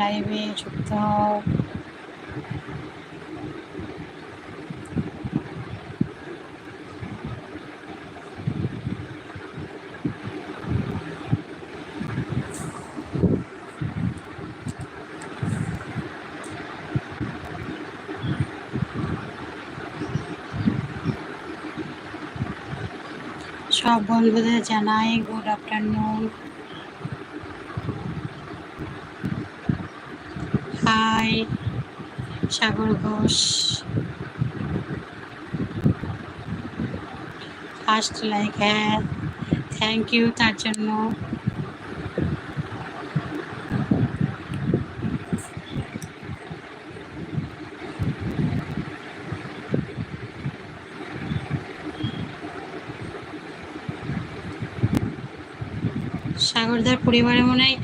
লাইভে যুক্ত হও। সব বন্ধুদের জানাই good afternoon hi Sagar Ghosh first like হ্যাঁ থ্যাংক ইউ তার জন্য। সাগরদার পরিবারে মনে হয়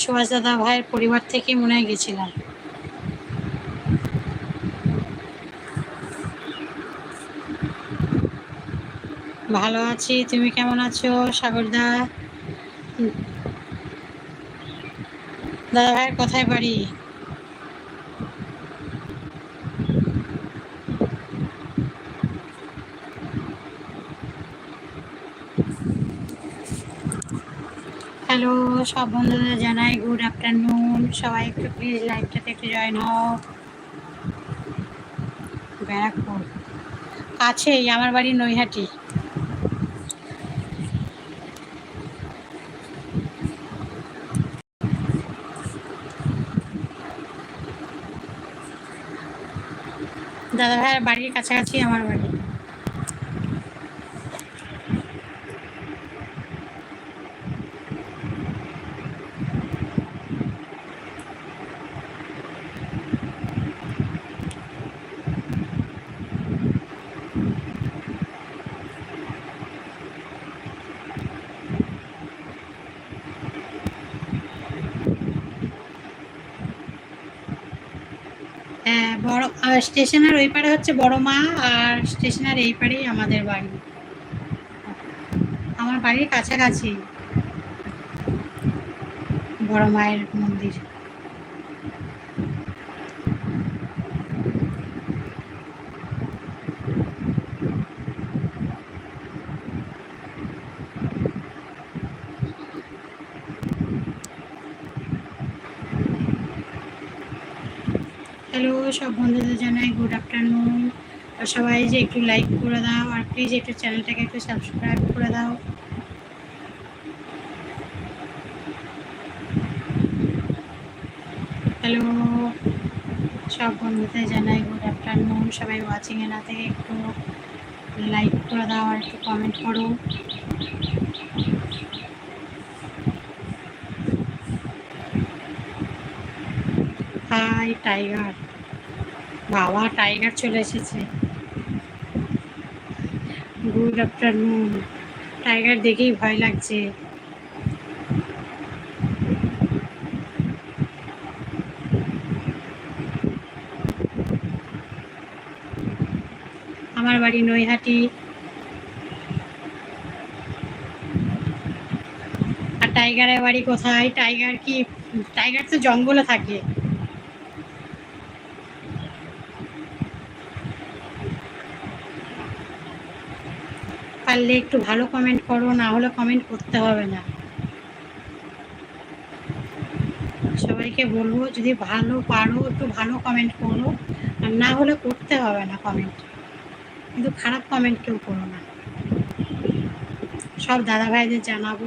সুভাষ দাদা ভাইয়ের পরিবার থেকে মনে হয় গেছিলাম। ভালো আছি, তুমি কেমন আছো সাগরদা? দাদা ভাইয়ের কথায় বাড়ি হ্যালো, সব বন্ধুদের জানাই গুড আফটারনুন সবাই একটু প্লিজ লাইভটাতে একটু জয়েন হও। ব্যারাকপুর। কাছেই, আমার বাড়ি নৈহাটি। দাদা ভাইয়ের বাড়ির কাছাকাছি আমার বাড়ি হ্যাঁ বড় স্টেশনের ওই পারে হচ্ছে বড় মা আর স্টেশনের এই পারেই আমাদের বাড়ি। আমার বাড়ির কাছাকাছি বড় মায়ের মন্দির হ্যালো সব বন্ধুদের জানাই গুড আফটারনুন আর সবাই যে একটু লাইক করে দাও, আর প্লিজ একটু চ্যানেলটাকে একটু সাবস্ক্রাইব করে দাও। হ্যালো সব বন্ধুদের জানাই গুড আফটারনুন সবাই ওয়াচিংয়ে না থেকে একটু লাইক করে দাও আর একটু কমেন্ট করো। হাই টাইগার বাবা টাইগার চলে এসেছে। Good afternoon. টাইগার দেখেই ভয় লাগছে। আমার বাড়ি নৈহাটি। আর টাইগারের বাড়ি কোথায়? টাইগার কি টাইগার তো জঙ্গলে থাকে। পারলে একটু ভালো কমেন্ট করো, না হলে কমেন্ট করতে হবে না। সবাইকে বলব, যদি ভালো পারো, একটু ভালো কমেন্ট করো, আর না হলে করতে হবে না কমেন্ট কিন্তু খারাপ কমেন্ট কেউ করো না। সব দাদা ভাইদের জানাব।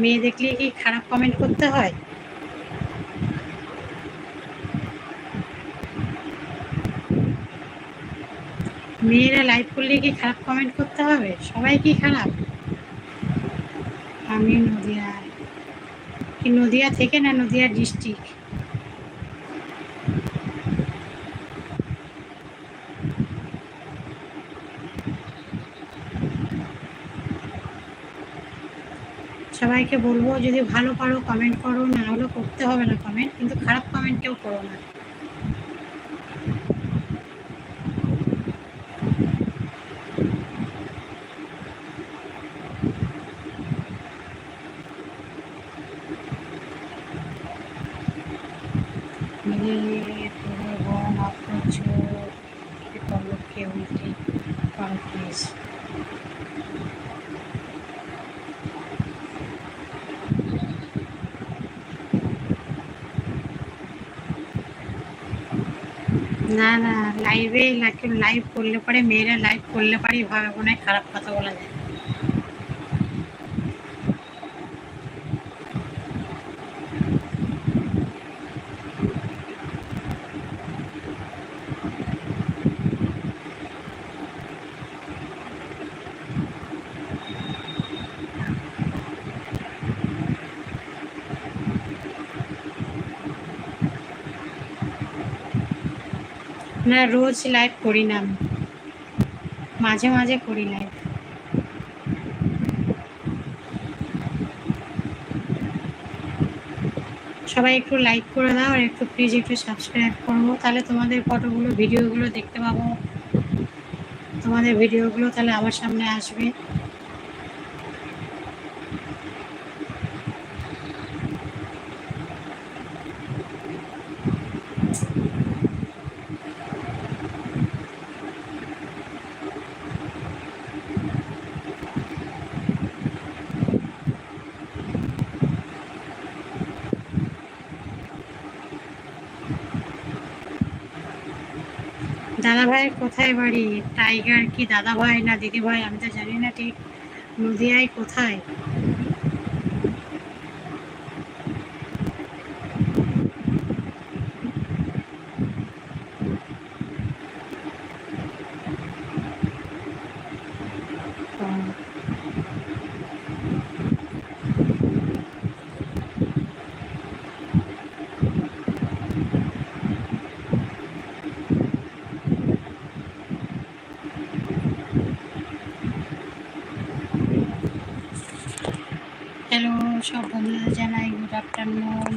মেয়ে দেখলে কি খারাপ কমেন্ট করতে হয়? মেয়েরা লাইভ করলে কি খারাপ কমেন্ট করতে হবে? সবাই কি খারাপ? আমি নদিয়া। কি নদিয়া থেকে না নদিয়া ডিস্ট্রিক্ট সবাইকে বলব, যদি ভালো পারো কমেন্ট করো, না হলে করতে হবে না কমেন্ট কিন্তু খারাপ কমেন্ট কেউ করো না। না লাইভে লাইভ করলে পরে মেয়েরা লাইভ করলে পরে এভাবে মনে হয় খারাপ কথা বলা যায়। না রোজ লাইভ করি না। মাঝে মাঝে করি লাইভ সবাই একটু লাইক করে দাও আর একটু প্লিজ একটু সাবস্ক্রাইব করব তাহলে তোমাদের ফটোগুলো ভিডিওগুলো দেখতে পাবো। তোমাদের ভিডিওগুলো তাহলে আমার সামনে আসবে। দাদা ভাইয়ের কোথায় বাড়ি? টাইগার কি দাদা ভাই না দিদি ভাই আমি তো জানি না ঠিক নদিয়ায় কোথায়? হ্যালো, সব বন্ধুদের জানাই গুড আফটারনুন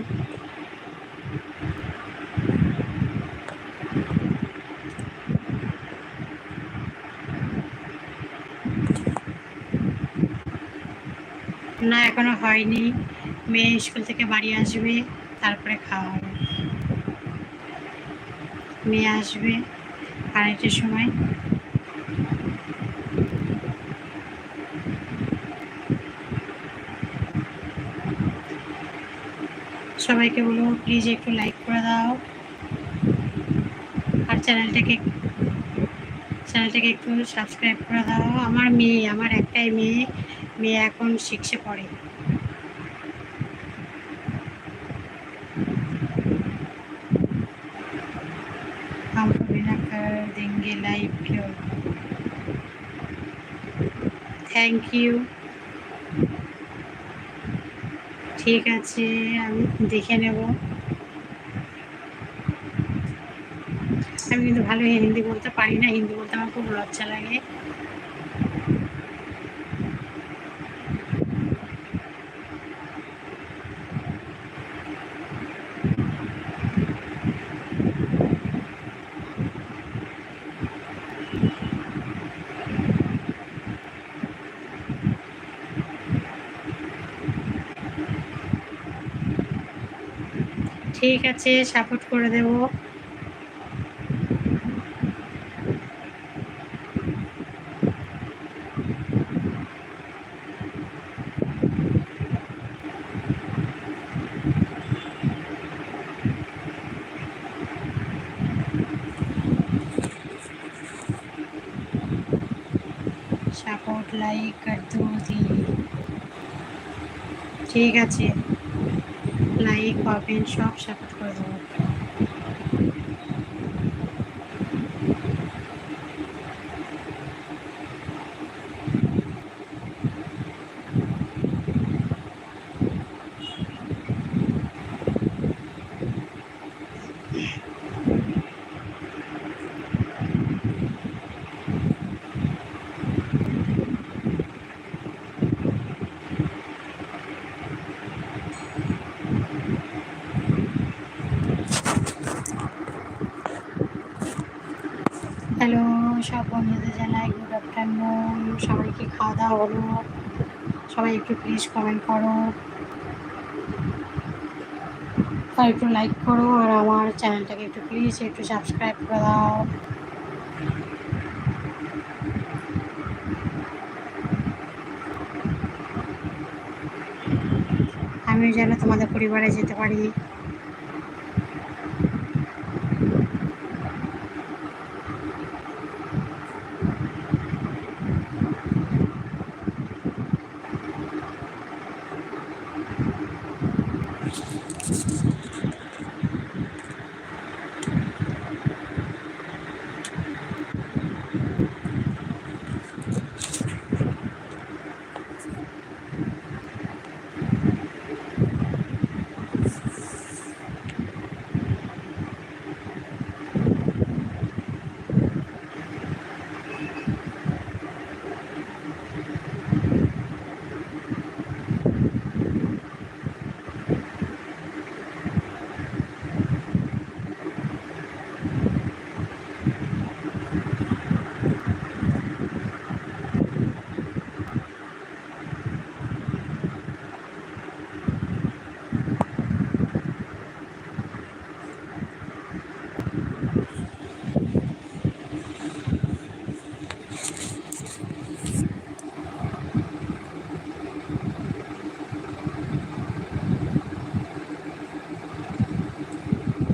না, এখনও হয়নি। মেয়ে স্কুল থেকে বাড়ি আসবে, তারপরে খাওয়া হবে। মেয়ে আসবে আড়াইটের সময়। সবাইকে বলবো প্লিজ একটু লাইক করে দাও আর চ্যানেলটাকে চ্যানেলটাকে একটু সাবস্ক্রাইব করে দাও আমার মেয়ে আমার একটাই মেয়ে মেয়ে এখন শিখছে পড়ে हम बिना कर देंगे लाइव क्यों থ্যাংক ইউ ঠিক আছে, আমি দেখে নেব। আমি কিন্তু ভালো হিন্দি বলতে পারি না, হিন্দি বলতে আমার খুব লজ্জা লাগে। ঠিক আছে সাপোর্ট করে দেব। সাপোর্ট লাইক কর দো ঠিক আছে। কমেন্ট সব সাপোর্ট করে দেবো হ্যালো সব বন্ধুদের জানাই গুড আফটারনুন সবাইকে খাওয়া দাওয়া হলো সবাই একটু প্লিজ কমেন্ট করো, আর একটু লাইক করো, আর আমার চ্যানেলটাকে একটু প্লিজ একটু সাবস্ক্রাইব করে দাও। আমিও যেন তোমাদের পরিবারে যেতে পারি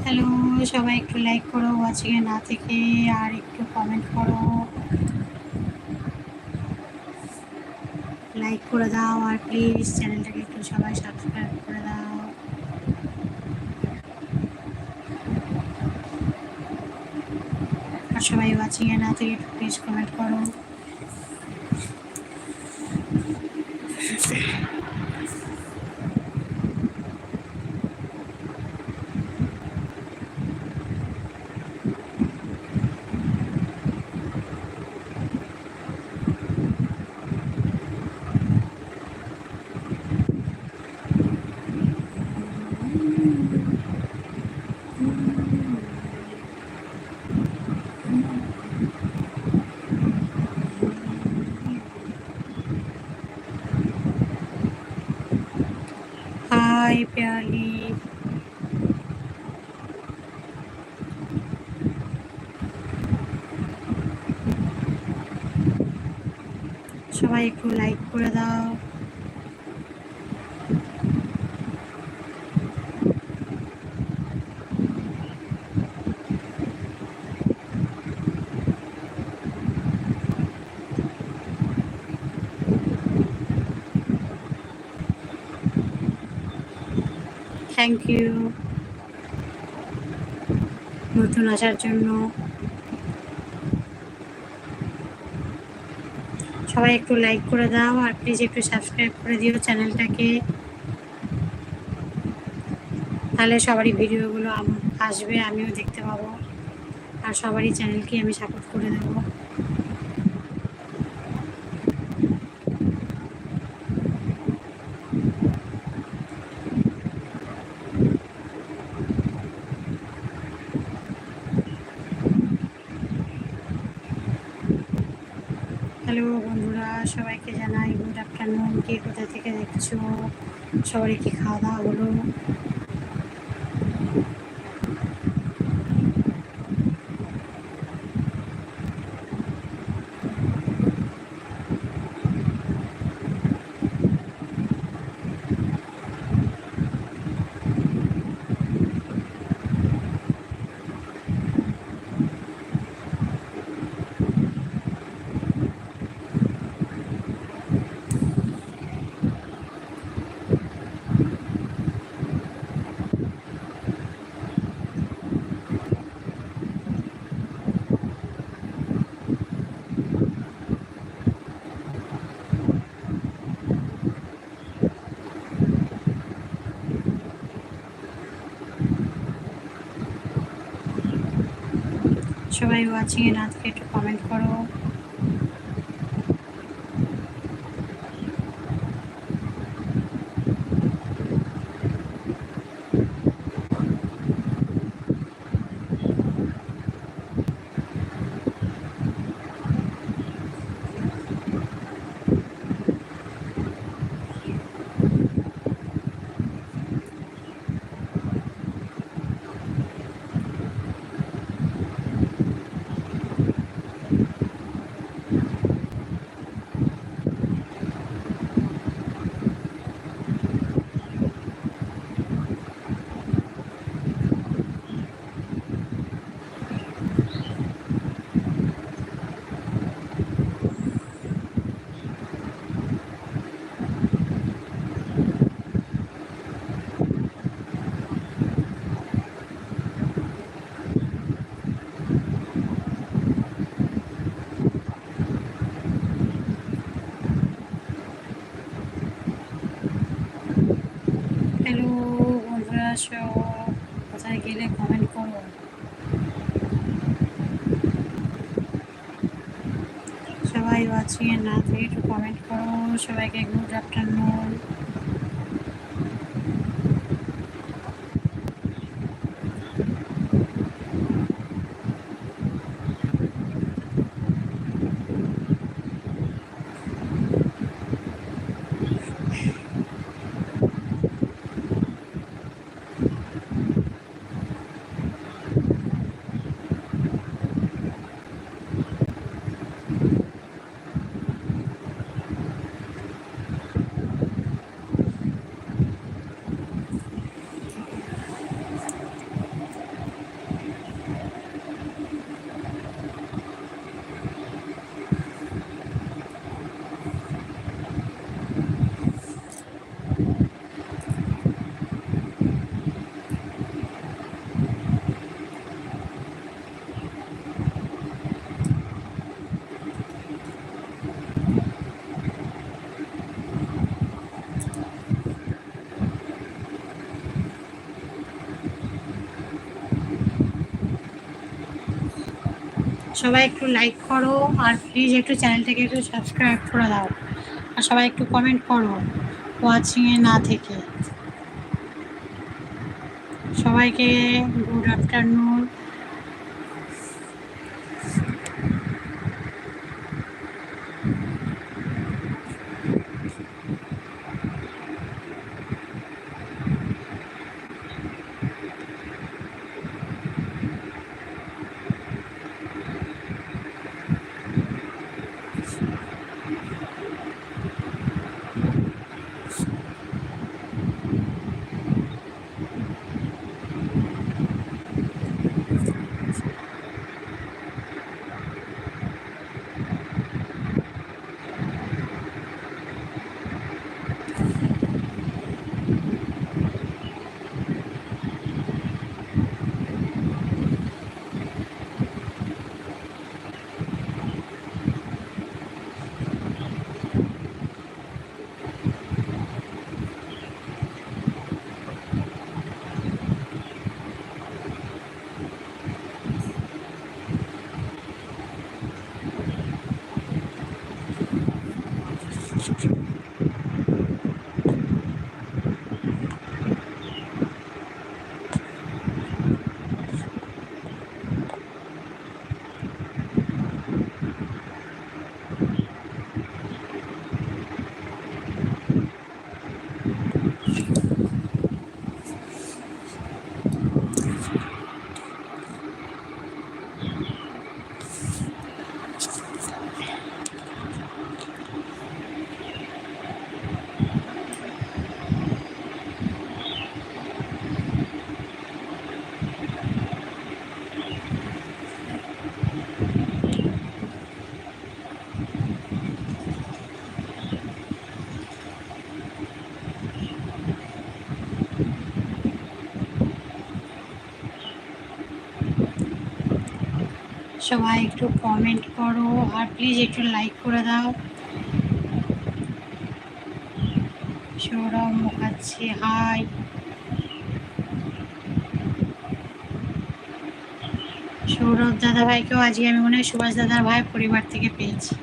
হ্যালো সবাই একটু লাইক করো আজকে না থেকে আর একটু কমেন্ট করো। লাইক করে দাও আর প্লিজ চ্যানেলটাকে একটু সবাই সাবস্ক্রাইব করে দাও। আর সবাই ওয়াচিং এ না থেকে একটু প্লিজ কমেন্ট করো হাই পেয়ালি সবাই একটু লাইক করে দাও। থ্যাংক ইউ নতুন আসার জন্য। সবাই একটু লাইক করে দাও আর প্লিজ একটু সাবস্ক্রাইব করে দিও চ্যানেলটাকে তাহলে সবারই ভিডিওগুলো আসবে, আমিও দেখতে পাবো। আর সবারই চ্যানেলকে আমি সাপোর্ট করে দেবো। হ্যালো বন্ধুরা সবাইকে জানাই গুড আফটারনুন কে কোথা থেকে দেখছ? সবারই কি খাওয়া দাওয়া হলো? সবাই ওয়াচিং এর আজকে সবাই আছি না থেকে একটু কমেন্ট করো সবাইকে গুড আফটারনুন সবাই একটু লাইক করো আর প্লিজ একটু চ্যানেলটাকে একটু সাবস্ক্রাইব করে দাও। আর সবাই একটু কমেন্ট করো ওয়াচিংয়ে না থেকে। সবাইকে গুড আফটারনুন সবাই একটু কমেন্ট করো আর প্লিজ একটু লাইক করে দাও। সৌরভ মুখার্জি হাই সৌরভ দাদা ভাইকেও আজকে আমি মনে হয় সুভাষ দাদার ভাই পরিবার থেকে পেয়েছি।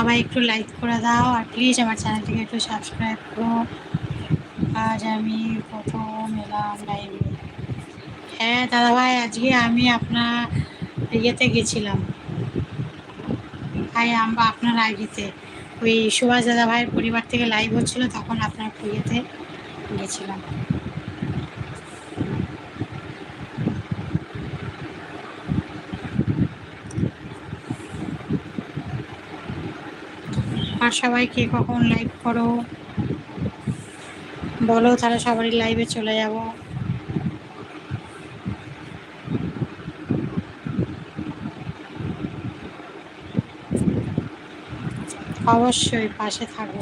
সবাই একটু লাইক করে দাও, আর প্লিজ আমার চ্যানেলটিকে একটু সাবস্ক্রাইব করো। আজ আমি প্রথম এলাম লাইভে হ্যাঁ দাদাভাই, আজকে আমি আপনার ইয়েতে গেছিলাম। ভাই আমরা আপনার আইডিতে ওই সুভাষ দাদা ভাইয়ের পরিবার থেকে লাইভ হচ্ছিল, তখন আপনার ইয়েতে গেছিলাম। সবাই কে কখন লাইভ করো? বলো তাহলে সবারই লাইভে চলে যাব। অবশ্যই পাশে থাকব।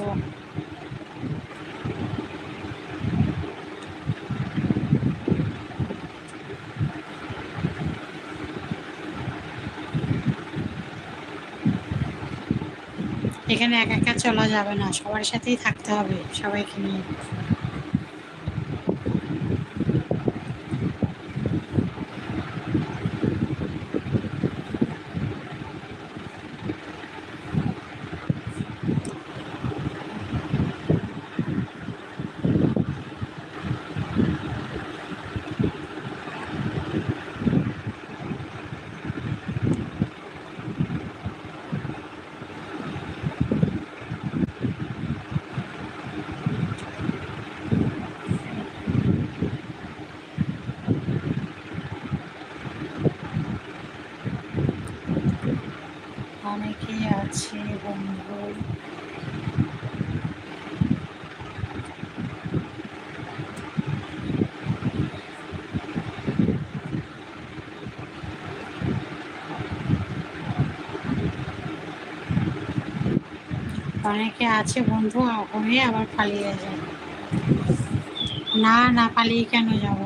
এখানে একা একা চলা যাবে না সবার সাথেই থাকতে হবে সবাইকে নিয়ে অনেকেই আছে বন্ধু অনেকে আছে বন্ধু হয়ে আবার পালিয়ে যায়। না না পালিয়ে কেন যাব?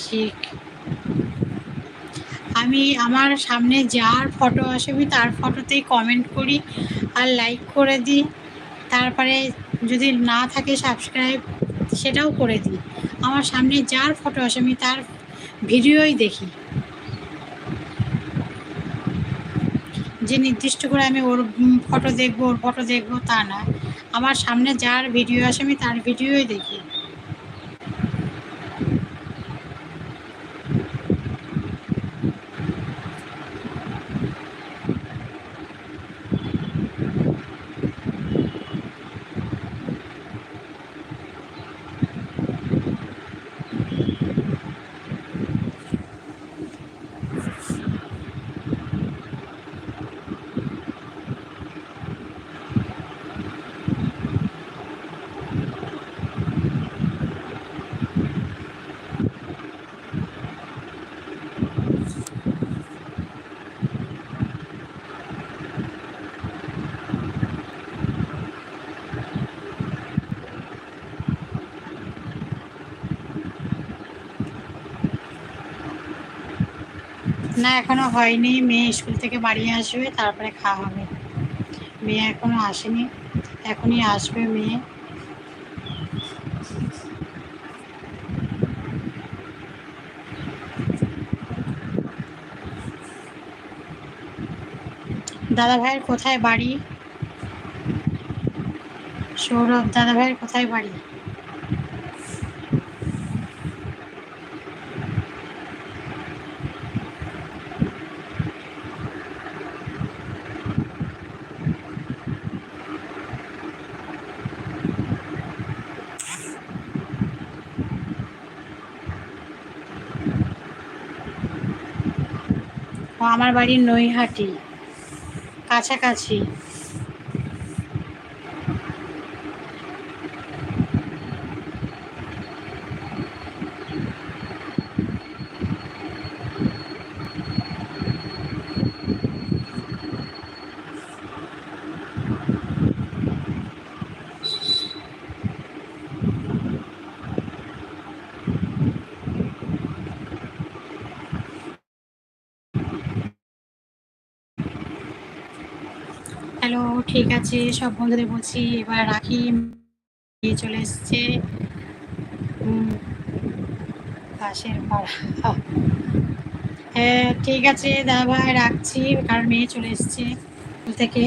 ঠিক। আমি আমার সামনে যার ফটো আসে আমি তার ফটোতেই কমেন্ট করি আর লাইক করে দিই। তারপরে যদি না থাকে সাবস্ক্রাইব সেটাও করে দিই। আমার সামনে যার ফটো আসে, আমি তার ভিডিওই দেখি। যে নির্দিষ্ট করে আমি ওর ফটো দেখব, ওর ফটো দেখব তা না। আমার সামনে যার ভিডিও আসে, আমি তার ভিডিওই দেখি। না, এখনও হয়নি। মেয়ে স্কুল থেকে বাড়ি আসবে, তারপরে খাওয়া হবে। মেয়ে এখনও আসেনি। এখনই আসবে মেয়ে। দাদা ভাইয়ের কোথায় বাড়ি? সৌরভ দাদা ভাইয়ের কোথায় বাড়ি? আমার বাড়ি নৈহাটি কাছাকাছি হ্যালো ঠিক আছে, সব বন্ধুদের বলছি, এবার রাখি। চলে এসছে পাশের পাড়া। হ্যাঁ ঠিক আছে, দাদা ভাই, রাখছি, কারণ মেয়ে চলে এসছে থেকে।